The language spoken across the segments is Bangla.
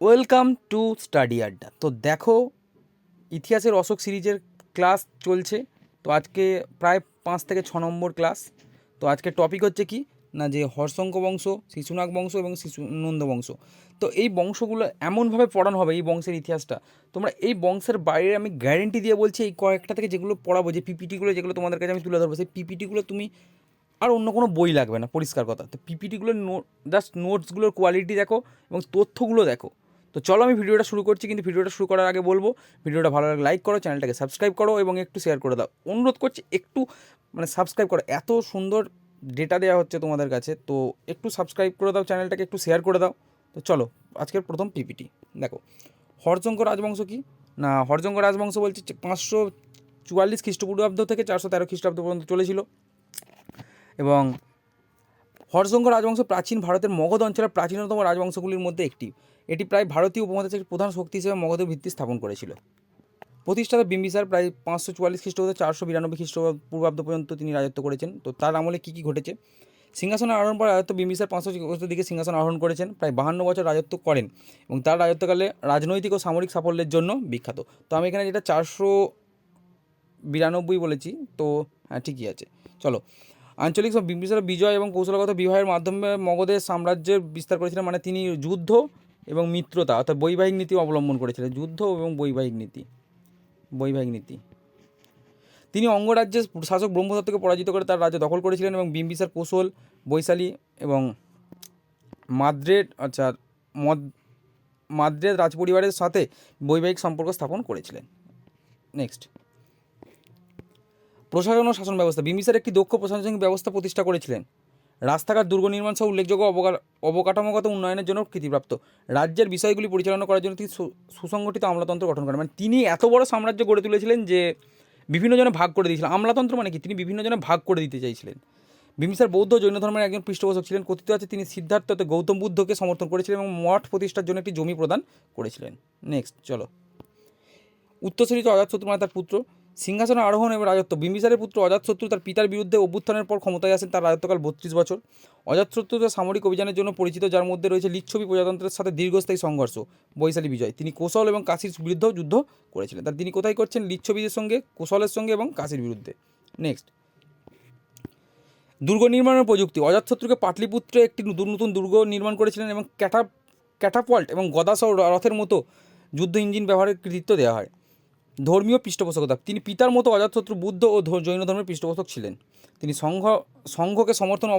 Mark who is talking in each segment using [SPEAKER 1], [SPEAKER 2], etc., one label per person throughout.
[SPEAKER 1] ওয়েলকাম টু স্টাডি আড্ডা। তো দেখো, ইতিহাসের অশোক সিরিজের ক্লাস চলছে। তো আজকে প্রায় পাঁচ থেকে ছ নম্বর ক্লাস। তো আজকে টপিক হচ্ছে কি? না, যে হর্ষঙ্ক বংশ, শিশুনাগ বংশ এবং শিশু নন্দ বংশ। তো এই বংশগুলো এমনভাবে পড়ানো হবে এই বংশের ইতিহাসটা। তোমরা এই বংশের বাইরে আমি গ্যারেন্টি দিয়ে বলছি, এই কয়েকটা থেকে যেগুলো পড়াবো, যে পিপিটিগুলো যেগুলো তোমাদের কাছে আমি তুলে ধরবো, সেই পিপিটিগুলো তুমি আর অন্য কোনো বই লাগবে না, পরিষ্কার কথা। তো পিপিটিগুলোর নোট জাস্ট নোটসগুলোর কোয়ালিটি দেখো এবং তথ্যগুলো দেখো। তো চলো আমি ভিডিওটা শুরু করছি, কিন্তু ভিডিওটা শুরু করার আগে বলব, ভিডিওটা ভালো লাগলে লাইক করো চ্যানেলটাকে সাবস্ক্রাইব করো এবং একটু শেয়ার করে দাও। অনুরোধ করছি একটু মানে সাবস্ক্রাইব করো। এত সুন্দর ডেটা দেওয়া হচ্ছে তোমাদের কাছে, তো একটু সাবস্ক্রাইব করে দাও চ্যানেলটাকে একটু শেয়ার করে দাও। তো চলো, আজকের প্রথম পিপিটি দেখো হরজঙ্ক রাজবংশ কি? না হরজঙ্ক রাজবংশ বলছে পাঁচশো চুয়াল্লিশ খ্রিস্টপূর্বাব্দ থেকে চারশো তেরো খ্রিস্টাব্দ পর্যন্ত চলেছিল। এবং হর্ষঙ্ক রাজবংশ প্রাচীন ভারতের মগধ অঞ্চলের প্রাচীনতম রাজবংশগুলির মধ্যে একটি। এটি প্রায় ভারতীয় উপমহাদেশের প্রধান শক্তি হিসেবে মগধের ভিত্তি স্থাপন করেছিল। প্রতিষ্ঠাতা বিম্বিসার প্রায় পাঁচশো চুয়াল্লিশ খ্রিস্টাব্দ চারশো বিরানব্বই খ্রিস্টপূর্বাব্দ পর্যন্ত তিনি রাজত্ব করেছেন। তো তার আমলে কী কী ঘটেছে? সিংহাসন আরোহণ পর রাজত্ব বিম্বিসার পাঁচশো বছর দিকে সিংহাসন আরোহণ করেছেন। প্রায় বাহান্ন বছর রাজত্ব করেন এবং তার রাজত্বকালে রাজনৈতিক ও সামরিক সাফল্যের জন্য বিখ্যাত। তো আমি এখানে যেটা চারশো বিরানব্বই বলেছি, তো হ্যাঁ ঠিকই আছে। চলো। আঞ্চলিক বিম্বিসার বিজয় এবং কৌশলগত বিবাহের মাধ্যমে মগধের সাম্রাজ্যের বিস্তার করেছিলেন মানে তিনি যুদ্ধ এবং মিত্রতা, অর্থাৎ বৈবাহিক নীতি অবলম্বন করেছিলেন, যুদ্ধ এবং বৈবাহিক নীতি বৈবাহিক নীতি। তিনি অঙ্গরাজ্যের শাসক ব্রহ্মদত্তকে পরাজিত করে তার রাজ্য দখল করেছিলেন এবং বিম্বিসার কৌশল, বৈশালী এবং মাদ্রেড আচ্ছা মদ মাদ্রেদ রাজপরিবারের সাথে বৈবাহিক সম্পর্ক স্থাপন করেছিলেন। নেক্সট প্রশাসন ও শাসন ব্যবস্থা। বিম্বিসার একটি দক্ষ প্রশাসনিক ব্যবস্থা প্রতিষ্ঠা করেছিলেন। রাস্তাঘাট দুর্গ নির্মাণ সহ উল্লেখযোগ্য অবকা- অবকাঠামোগত উন্নয়নের জন্য কৃতিপ্রাপ্ত। রাজ্যের বিষয়গুলি পরিচালনা করার জন্য তিনি সুসংগঠিত আমলাতন্ত্র গঠন করেন। মানে তিনি এত বড় সাম্রাজ্য গড়ে তুলেছিলেন যে বিভিন্ন জনে ভাগ করে দিয়েছিলেন। আমলাতন্ত্র মানে কি? তিনি বিভিন্ন জনে ভাগ করে দিতে চাইছিলেন। বিম্বিসার বৌদ্ধ জৈন ধর্মের একজন পৃষ্ঠপোষক ছিলেন। কথিত আছে তিনি সিদ্ধার্থ অর্থাৎ গৌতম বুদ্ধকে সমর্থন করেছিলেন এবং মঠ প্রতিষ্ঠার জন্য একটি জমি প্রদান করেছিলেন। নেক্সট, চলো। উত্তরসূরি অজাতশত্রু মানে তার পুত্র। সিংহাসনে আরোহণ এবং রাজত্ব। বিম্বিসারের পুত্র অজাতশত্রু তার পিতার বিরুদ্ধে অভ্যুত্থানের পর ক্ষমতায় আসেন তার রাজত্বকাল বত্রিশ বছর। অজাতশত্রু তার সামরিক অভিযানের জন্য পরিচিত, যার মধ্যে রয়েছে লিচ্ছবি প্রজাতন্ত্রের সাথে দীর্ঘস্থায়ী সংঘর্ষ বৈশালী বিজয়। তিনি কৌশল এবং কাশির বিরুদ্ধেও যুদ্ধ করেছিলেন। তার তিনি কোথায় করছেন? লিচ্ছবিদের সঙ্গে কৌশলের সঙ্গে এবং কাশির বিরুদ্ধে। নেক্সট দুর্গ নির্মাণের প্রযুক্তি অজাতশত্রুকে পাটলিপুত্রে একটি নতুন নতুন দুর্গ নির্মাণ করেছিলেন এবং ক্যাটা ক্যাটাপল্ট এবং গদাসহ রথের মতো যুদ্ধ ইঞ্জিন ব্যবহারের কৃতিত্ব দেওয়া হয়। ধর্মীয় পৃষ্ঠপোষকতা। তিনি পিতার মতো অজাতশত্রু বুদ্ধ ও জৈন ধর্মের পৃষ্ঠপোষক ছিলেন। তিনি সংঘ, সংঘকে সমর্থন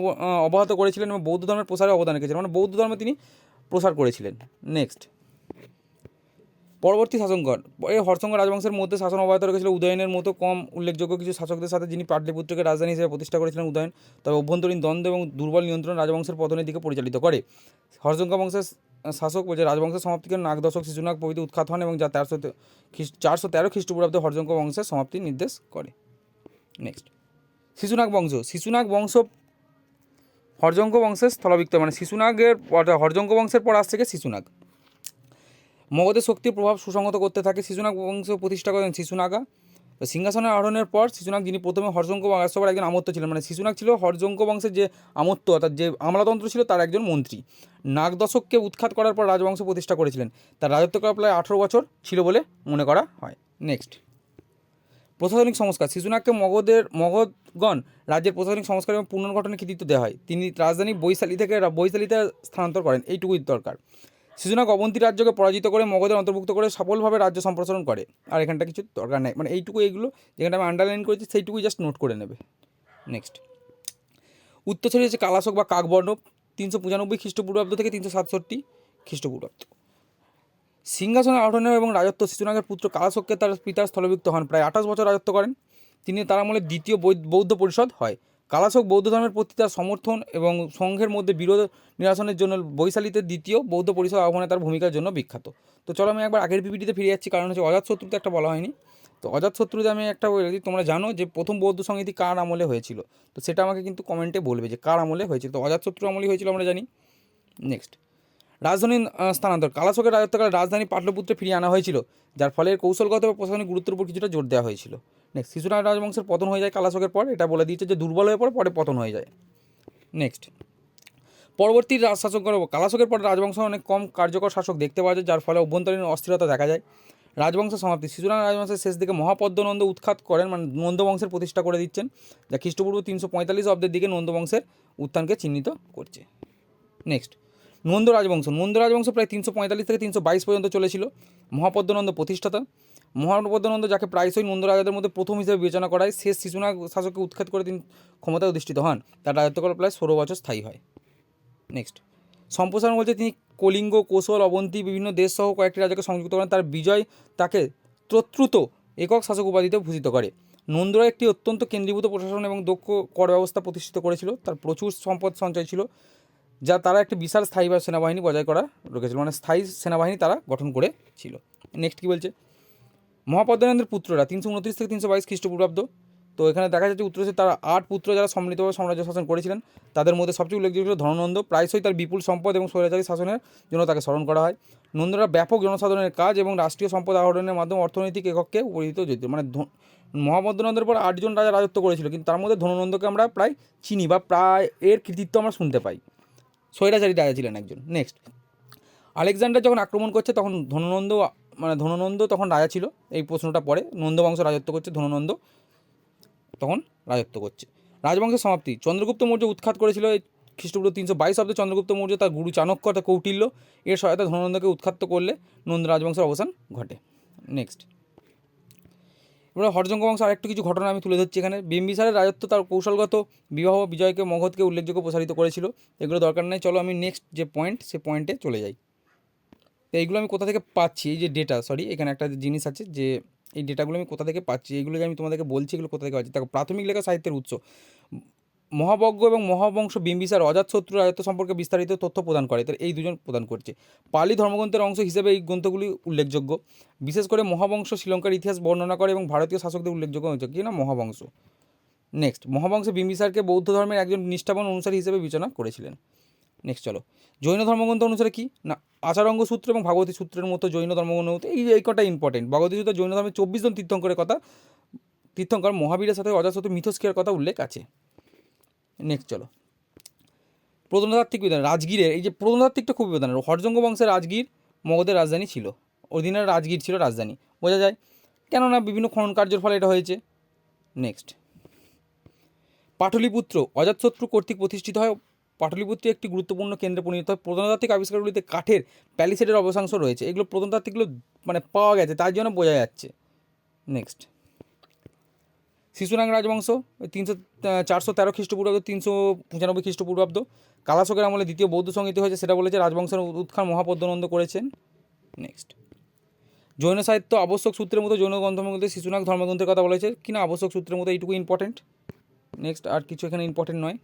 [SPEAKER 1] অব্যাহত করেছিলেন এবং বৌদ্ধ ধর্মের প্রসারে অবদান রেখেছিলেন। মানে বৌদ্ধ ধর্মে তিনি প্রসার করেছিলেন। নেক্সট পরবর্তী শাসনগণ এই হর্ষঙ্গ রাজবংশের মধ্যে শাসন অব্যাহত রেখেছিল উদয়নের মতো কম উল্লেখযোগ্য কিছু শাসকদের সাথে, যিনি পাটলিপুত্রকে রাজধানী হিসেবে প্রতিষ্ঠা করেছিলেন উদয়ন। তবে অভ্যন্তরীণ দ্বন্দ্ব এবং দুর্বল নিয়ন্ত্রণ রাজবংশের পতনের দিকে পরিচালিত করে। হর্ষঙ্গ বংশের শাসক বলছে রাজবংশের সমাপ্তিকে নাগ দশক শিশুনাগ প্রভৃতি উৎখাত হন এবং যা তেরোশো চারশো তেরো খ্রিস্টপূর্বাব্দে হর্ষঙ্ক বংশের সমাপ্তি নির্দেশ করে। নেক্সট শিশুনাগ বংশ। শিশুনাগ বংশ হর্যঙ্ক বংশের স্থলভিক্ত মানে শিশুনাগের হর্যঙ্ক বংশের পর আসছে শিশুনাগ মগধের শক্তির প্রভাব সুসংহত করতে থাকে শিশুনাগ বংশ প্রতিষ্ঠা করেন শিশুনাগা তো সিংহাসনের আরোহণের পর শিশুনাগ, যিনি প্রথমে হর্ষঙ্ক রাজসভার একজন আমত্ত ছিলেন মানে শিশুনাগ ছিল হর্যঙ্ক বংশের যে আমত্ত, অর্থাৎ যে আমলাতন্ত্র ছিল, তার একজন মন্ত্রী। নাগ দশককে উৎখাত করার পর রাজবংশ প্রতিষ্ঠা করেছিলেন। তার রাজত্বকাল প্রায় আঠেরো বছর ছিল বলে মনে করা হয়। নেক্সট প্রশাসনিক সংস্কার। শিশুনাগকে মগধের, মগধগণ রাজ্যের প্রশাসনিক সংস্কার এবং পুনর্গঠনের কৃতিত্ব দেওয়া হয়। তিনি রাজধানী বৈশালী থেকে বৈশালীতে স্থানান্তর করেন। এইটুকুই দরকার। শিশুনাগ অবন্তী রাজ্যকে পরাজিত করে মগধের অন্তর্ভুক্ত করে সফলভাবে রাজ্য সম্প্রসারণ করে। আর এখানটা কিছু দরকার নেই। মানে এইটুকু এইগুলো, যেখানটা আমি আন্ডারলাইন করেছি, সেইটুকুই জাস্ট নোট করে নেবে। নেক্সট উত্তরছড়ি হচ্ছে কালাশক বা কাকবর্ণ, তিনশো পঁচানব্বই খ্রিস্টপূর্বাব্দ থেকে তিনশো সাতষট্টি খ্রিস্টপূর্বাব্দ। সিংহাসনে আরোহণ এবং রাজত্ব শিশুনাগের পুত্র কালাশককে তার পিতার স্থলভুক্ত হন। প্রায় আঠাশ বছর রাজত্ব করেন। তিনি তার আমলে দ্বিতীয় বৌদ্ধ পরিষদ হয়। কালাশক বৌদ্ধ ধর্মের প্রতি তার সমর্থন এবং সংঘের মধ্যে বিরোধ নিরাসনের জন্য বৈশালীতে দ্বিতীয় বৌদ্ধ পরিষদ আহ্বানে তার ভূমিকার জন্য বিখ্যাত। তো চলো আমি একবার আগের পিপিটিতে ফিরে যাচ্ছি, কারণ হচ্ছে অজাতশত্রুতে একটা বলা হয়নি। তো অজাতশত্রুতে আমি একটা বলে দিই, তোমরা জানো যে প্রথম বৌদ্ধ সংহিতি কার আমলে হয়েছিল? তো সেটা আমাকে কিন্তু কমেন্টে বলবে যে কার আমলে হয়েছিল। তো অজাতশত্রু আমলে হয়েছিল আমরা জানি। নেক্সট। রাজধানী স্থানান্তর। কালাশোকের রাজত্বকালে রাজধানী পাটলিপুত্রে ফিরিয়ে আনা হয়েছিল, যার ফলে কৌশলগত এবং প্রশাসনিক গুরুত্বের উপর কিছুটা জোর দেওয়া হয়েছিল। নেক্সট শিশুনাগ রাজবংশের পতন হয়ে যায় কালাশোকের পর, এটা বলে দিয়েছে যে দুর্বল হয়ে পড়ে, পরে পতন হয়ে যায়। নেক্সট পরবর্তী রাজ শাসক কালাশকের পর রাজবংশ অনেক কম কার্যকর শাসক দেখতে পাওয়া যায়, যার ফলে অভ্যন্তরীণ অস্থিরতা দেখা যায়। রাজবংশের সমাপ্তি শিশুরাম রাজবংশের শেষ দিকে মহাপদ্মনন্দ উৎখাত করেন মানে নন্দ বংশের প্রতিষ্ঠা করে দিচ্ছেন, যা খ্রিস্টপূর্ব তিনশো পঁয়তাল্লিশ অব্দের দিকে নন্দ বংশের উত্থানকে চিহ্নিত করছে। নেক্সট নন্দ রাজবংশ নন্দ রাজবংশ প্রায় তিনশো পঁয়তাল্লিশ থেকে তিনশো বাইশ পর্যন্ত চলেছিল। মহাপদ্মনন্দ প্রতিষ্ঠাতা মহাপদ্মনন্দ যাকে প্রায়শই নন্দ রাজাদের মধ্যে প্রথম হিসেবে বিবেচনা করা হয়, শেষ শিশুনা শাসককে উৎখাত করে তিনি ক্ষমতায় অধিষ্ঠিত হন। তার রাজত্বকাল প্রায় ষোলো বছর স্থায়ী হয়। নেক্সট সম্প্রসারণ বলতে তিনি কলিঙ্গ, কৌশল, অবন্তী, বিভিন্ন দেশসহ কয়েকটি রাজ্যকে সংযুক্ত করেন। তার বিজয় তাকে ত্রত্রুত একক শাসক উপাধিতে ভূষিত করে। নন্দরা একটি অত্যন্ত কেন্দ্রীভূত প্রশাসন এবং দক্ষ কর ব্যবস্থা প্রতিষ্ঠিত করেছিল। তার প্রচুর সম্পদ সঞ্চয় ছিল, যা তারা একটি বিশাল স্থায়ী সেনাবাহিনী বজায় করা রেখেছিল মানে স্থায়ী সেনাবাহিনী তারা গঠন করেছিল। নেক্সট কী বলছে? মহাপদ্মনন্দের পুত্ররা, তিনশো উনত্রিশ থেকে তিনশো বাইশ খ্রিস্টপূর্বাব্দ। তো এখানে দেখা যাচ্ছে উত্তরসে তার আট পুত্র যারা সম্মিলিতভাবে সাম্রাজ্য শাসন করেছিলেন, তাদের মধ্যে সবচেয়ে উল্লেখযোগ্য ধননন্দ প্রায়শই তার বিপুল সম্পদ এবং স্বৈরাচারী শাসনের জন্য তাকে স্মরণ করা হয়। নন্দরা ব্যাপক জনসাধারণের কাজ এবং রাষ্ট্রীয় সম্পদ আহরণের মাধ্যমে অর্থনৈতিক এককে পরিচিত যেত। মানে মহাপদ্মনন্দের পর আটজন রাজা রাজত্ব করেছিল, কিন্তু তার মধ্যে ধননন্দকে আমরা প্রায় চিনি বা প্রায় এর কৃতিত্ব আমরা শুনতে পাই। স্বৈরাচারী রাজা ছিলেন একজন। নেক্সট আলেকজান্ডার যখন আক্রমণ করছে, তখন ধননন্দ মানে ধননন্দ তখন রাজা ছিল, এই প্রশ্নটা পরে। নন্দ বংশ রাজত্ব করছে ধননন্দ, তখন রাজত্ব করছে। রাজবংশের সমাপ্তি, চন্দ্রগুপ্ত মৌর্য উৎখাত করেছিল এই খ্রিস্টপূর্ব তিনশো বাইশ অব্দে। চন্দ্রগুপ্ত মৌর্য তার গুরু চাণক্য অর্থাৎ কৌটিল্য, এর সহায়তা ধননন্দকে উৎখাত করলে নন্দ রাজবংশের অবসান ঘটে। নেক্সট এবার হরজঙ্গ বংশ আরেকটু কিছু ঘটনা আমি তুলে ধরছি এখানে। বিম্বিসারের রাজত্ব তার কৌশলগত বিবাহ বিজয়কে মগধকে উল্লেখযোগ্য প্রসারিত করেছিল। এগুলো দরকার নেই। চলো আমি নেক্সট যে পয়েন্ট সে পয়েন্টে চলে যাই। তো এইগুলো আমি কোথা থেকে পাচ্ছি? এই যে ডেটা সরি এখানে একটা জিনিস আছে যে এই ডেটাগুলো আমি কোথা থেকে পাচ্ছি? এগুলো যে আমি তোমাদেরকে বলছি এগুলো কোথা থেকে পাচ্ছি? দেখো, প্রাথমিক লেখা সাহিত্যের উৎস। মহাবজ্ঞ এবং মহাবংশ বিম্বিসার অজাত শত্রু রাজত্ব সম্পর্কে বিস্তারিত তথ্য প্রদান করে। তার এই দুজন প্রদান করছে। পালি ধর্মগ্রন্থের অংশ হিসেবে এই গ্রন্থগুলি উল্লেখযোগ্য। বিশেষ করে মহাবংশ শ্রীলঙ্কার ইতিহাস বর্ণনা করে এবং ভারতীয় শাসকদের উল্লেখযোগ্য হয়েছে। কি না? মহাবংশ। নেক্সট মহাবংশে বিম্বিসারকে বৌদ্ধ ধর্মের একজন নিষ্ঠাবান অনুসারী হিসেবে বিবেচনা করেছিলেন। নেক্সট চলো। জৈন ধর্মগ্রন্থ অনুসারে কি? না আচারঙ্গ সূত্র এবং ভাগবতী সূত্রের মতো জৈন ধর্মগ্রন্থ মতো এই এই কটা ইম্পর্টেন্ট ভাগবতী সূত্র জৈন ধর্মের চব্বিশ জন তীর্থঙ্করের কথা, তীর্থঙ্কর মহাবীরের সাথে অজাতশত্রু মিথস্কের কথা উল্লেখ আছে। নেক্সট চলো। প্রত্নতাত্ত্বিক বিধান, রাজগীরের, এই যে প্রত্নতাত্ত্বিকটা খুব বিধান, হরজঙ্গ বংশের রাজগীর মগধের রাজধানী ছিল, অধীনের রাজগীর ছিল রাজধানী, বোঝা যায়? কেননা বিভিন্ন খনন কার্যের ফলে এটা হয়েছে। নেক্সট পাটলিপুত্র অজাতশত্রু কর্তৃক প্রতিষ্ঠিত হয় পাটলিপুত্র একটি গুরুত্বপূর্ণ কেন্দ্রে পরিণত হয়। প্রত্নতাত্ত্বিক আবিষ্কারগুলিতে কাঠের প্যালিসেডের অবশাংশ রয়েছে। এগুলো প্রত্নতাত্ত্বিকগুলো মানে পাওয়া গেছে, তার জন্য বোঝা যাচ্ছে। নেক্সট শিশুনাগ রাজবংশ তিনশো চারশো তেরো খ্রিস্টপূর্বাব্দ, তিনশো পঁচানব্বই খ্রিস্টপূর্বাব্দ। কালাশকের আমলে দ্বিতীয় বৌদ্ধ সংগীত হয়েছে, সেটা বলেছে রাজবংশের উৎখান মহাপদ্মনন্দ করেছেন। নেক্সট জৈন সাহিত্য আবশ্যক সূত্রের মতো জৈন গ্রন্থের মধ্যে শিশুনাগ ধর্মগ্রন্থের কথা বলেছে। কিনা আবশ্যক সূত্রের মতো এইটুকু ইম্পর্টেন্ট নেক্সট আর কিছু এখানে ইম্পর্টেন্ট নয়।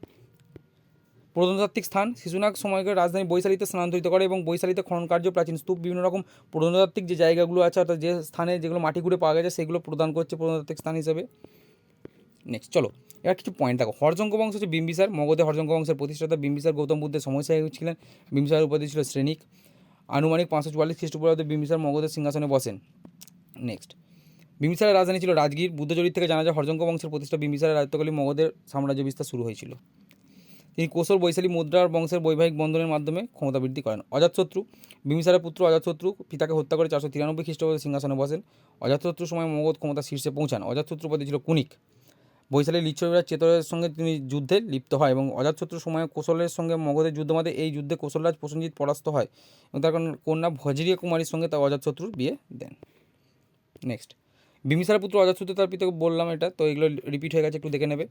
[SPEAKER 1] প্রত্নতাত্ত্বিক স্থান। শিশুনাগ সময়কে রাজধানী বৈশালীতে স্থানান্তরিত করে এবং বৈশালীতে খনন কার্য, প্রাচীন স্তূপ, বিভিন্ন রকম প্রত্নতাত্ত্বিক যে জায়গাগুলো আছে, অর্থাৎ যে স্থানে যেগুলো মাটি ঘুরে পাওয়া গেছে, সেগুলো প্রদান করছে প্রত্নতাত্ত্বিক স্থান হিসেবে। নেক্সট চলো। এবার কিছু পয়েন্ট দেখো। হরজঙ্গ বংশ হচ্ছে বিম্বিসার। মগধে হরজঙ্গ বংশের প্রতিষ্ঠাতা বিম্বিসার গৌতম বুদ্ধের সমস্যায় ছিলেন। বিম্বিসারের উপাধি ছিল শ্রেণিক। আনুমানিক পাঁচশো চুয়াল্লিশ খ্রিস্টপূর্বাব্দে বিম্বিসার মগধের সিংহাসনে বসেন। নেক্সট বিম্বিসারের রাজধানী ছিল রাজগীর। বুদ্ধচরিত থেকে জানা যায়, হরজঙ্গ বংশের প্রতিষ্ঠা বিম্বিসারের রাজত্বকালী মগধের সাম্রাজ্য বিস্তার শুরু হয়েছিল। তিনি কোসল, বৈশালী মুদ্রার বংশের বৈবাহিক বন্ধনের মাধ্যমে ক্ষমতা বৃদ্ধি করেন। অজাতশত্রু বিম্বিসারের পুত্র অজাতশত্রু পিতাকে হত্যা করে চারশো তিরানব্বই খ্রিস্টপূর্বে সিংহাসনে বসেন। অজাতশত্রুর সময় মগধ ক্ষমতা শীর্ষে পৌঁছান। অজাতশত্রু পদে ছিল কুনিক। বৈশালী লিচ্ছবিরাজ চেতরের সঙ্গে তিনি যুদ্ধে লিপ্ত হয় এবং অজাতশত্রুর সময় কৌশলের সঙ্গে মগধের যুদ্ধ মাঝে এই যুদ্ধে কৌশলরাজ প্রসেনজিৎ পরাস্ত হয় এবং তার কারণ কন্যা ভজরিয়া কুমারীর সঙ্গে তার অজাতশত্রুর বিয়ে দেন। নেক্সট বিম্বিসারের পুত্র অজাতশত্রু তার পিতাকে বললাম এটা, তো এগুলো রিপিট হয়ে গেছে, একটু দেখে নেবে।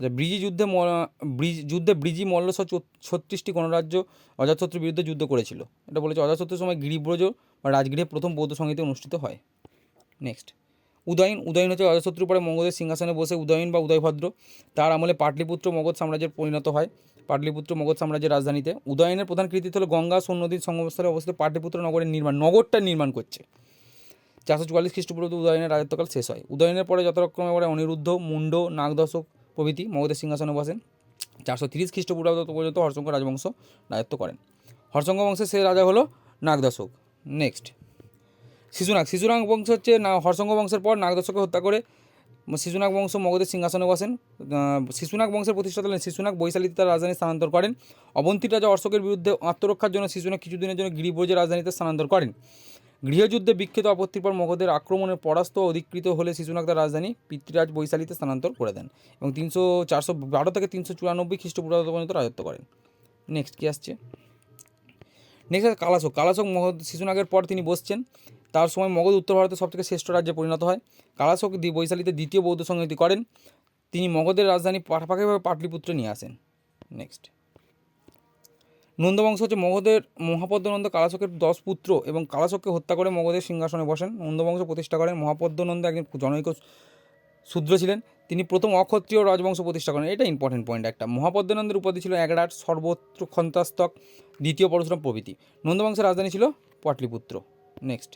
[SPEAKER 1] ব্রিজি যুদ্ধে ব্রিজ, যুদ্ধে ব্রিজি মল্ল সহ ছত্রিশটি গণরাজ্য অজাতশত্রুর বিরুদ্ধে যুদ্ধ করেছিল। এটা বলেছে অজাতশত্রুর সময় গিরিব্রজ বা রাজগৃহে প্রথম বৌদ্ধ সঙ্গীতে অনুষ্ঠিত হয়। নেক্সট উদয়ন উদয়ন হচ্ছে অজাতশত্রুর পরে মগধের সিংহাসনে বসে উদয়ন বা উদয়ভদ্র, তার আমলে পাটলিপুত্র মগধ সাম্রাজ্যের পরিণত হয় পাটলিপুত্র মগধ সাম্রাজ্যের রাজধানীতে। উদয়নের প্রধান কৃতিত্ব হলো গঙ্গা সোন নদীর সঙ্গমস্থলে অবস্থিত পাটলিপুত্র নগরের নির্মাণ, নগরটা নির্মাণ করছে। চারশো চুয়াল্লিশ খ্রিস্টপূর্ব উদয়নের রাজত্বকাল শেষ হয়। উদয়নের পরে যথাক্রমে পরে অনিরুদ্ধ, মুন্ড, নাগদশক প্রভৃতি মগধের সিংহাসনে বসেন। চারশো তিরিশ খ্রিস্টপূর্বাব্দ পর্যন্ত হর্ষঙ্গ রাজবংশ রাজত্ব করেন। হর্ষঙ্গ বংশের সে রাজা হলো নাগদশক। নেক্সট শিশুনাগ। শিশুনাগ বংশ হচ্ছে না হর্ষঙ্গ বংশের পর নাগদশকে হত্যা করে শিশুনাগ বংশ মগধের সিংহাসনে বসেন। শিশুনাগ বংশের প্রতিষ্ঠাতা হলেন শিশুনাগ বৈশালীতে তার রাজধানী স্থানান্তর করেন। অবন্তীর রাজা অশোকের বিরুদ্ধে আত্মরক্ষার জন্য শিশুনাগ কিছুদিনের জন্য গিরিব্রজের রাজধানীতে স্থানান্তর করেন। গৃহযুদ্ধে বিক্ষিত আপত্তির পর মগধের আক্রমণে পরাস্ত অধিকৃত হলে শিশুনাগ তার রাজধানী পিতৃরাজ বৈশালীতে স্থানান্তর করে দেন এবং তিনশো চারশো বারো থেকে তিনশো চুরানব্বই খ্রিস্টপূর্বাব্দ পর্যন্ত রাজত্ব করেন। নেক্সট কী আসছে? নেক্সট কালাশোক। কালাশোক মগধ শিশুনাগের পর তিনি বসছেন। তার সময় মগধ উত্তর ভারতের সবথেকে শ্রেষ্ঠ রাজ্যে পরিণত হয়। কালাশোক বৈশালীতে দ্বিতীয় বৌদ্ধ সংহতি করেন। তিনি মগধের রাজধানী পাঠাপাখিভাবে পাটলিপুত্রে নিয়ে আসেন। নেক্সট নন্দবংশ হচ্ছে মগধের মহাপদ্মনন্দ কালাশোকের দশ পুত্র এবং কালাশোককে হত্যা করে মগধের সিংহাসনে বসেন। নন্দবংশ প্রতিষ্ঠা করেন। মহাপদ্মনন্দ একজন জনৈক শূদ্র ছিলেন। তিনি প্রথম অক্ষত্রিয় রাজবংশ প্রতিষ্ঠা করেন। এটা ইম্পর্টেন্ট পয়েন্ট একটা। মহাপদ্মনন্দের উপাধি ছিল একরাট সর্বত্র ক্ষন্তাস্তক, দ্বিতীয় পরশুরাম প্রভৃতি। নন্দবংশের রাজধানী ছিল পাটলিপুত্র। নেক্সট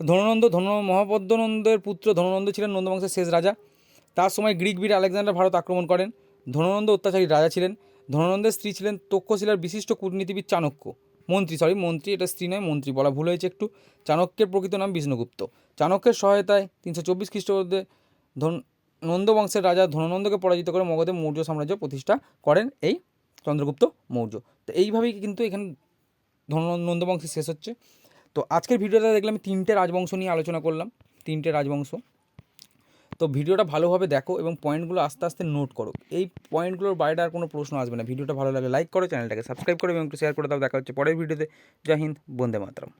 [SPEAKER 1] ধননন্দ, ধন, মহাপদ্মনন্দের পুত্র ধননন্দ ছিলেন নন্দবংশের শেষ রাজা। তার সময় গ্রিক বীর আলেকজান্ডার ভারত আক্রমণ করেন। ধননন্দ অত্যাচারী রাজা ছিলেন। ধননন্দের স্ত্রী ছিলেন তক্ষশিলার বিশিষ্ট কূটনীতিবিদ চাণক্য। মন্ত্রী সরি মন্ত্রী, এটা স্ত্রী নয়, মন্ত্রী, বলা ভুল হয়েছে একটু। চাণক্যের প্রকৃত নাম বিষ্ণুগুপ্ত। চাণক্যের সহায়তায় তিনশো চব্বিশ খ্রিস্টাব্দে ধন নন্দ বংশের রাজা ধনানন্দকে পরাজিত করে মগধে মৌর্য সাম্রাজ্য প্রতিষ্ঠা করেন এই চন্দ্রগুপ্ত মৌর্য। তো এইভাবেই কিন্তু এখানে ধন নন্দ বংশ শেষ হচ্ছে। তো আজকের ভিডিওতে দেখলাম তিনটে রাজবংশ নিয়ে আলোচনা করলাম। তিনটে রাজবংশ। তো ভিডিওটা ভালোভাবে দেখো এবং পয়েন্টগুলো আস্তে আস্তে নোট করো। এই পয়েন্টগুলোর বাইরে আর কোনো প্রশ্ন আসবে না। ভিডিওটা ভালো লাগলে লাইক করো, চ্যানেলটাকে সাবস্ক্রাইব করো এবং একটু শেয়ার করে দাও। দেখা হচ্ছে পরের ভিডিওতে। জয় হিন্দ, বন্দে মাতরম।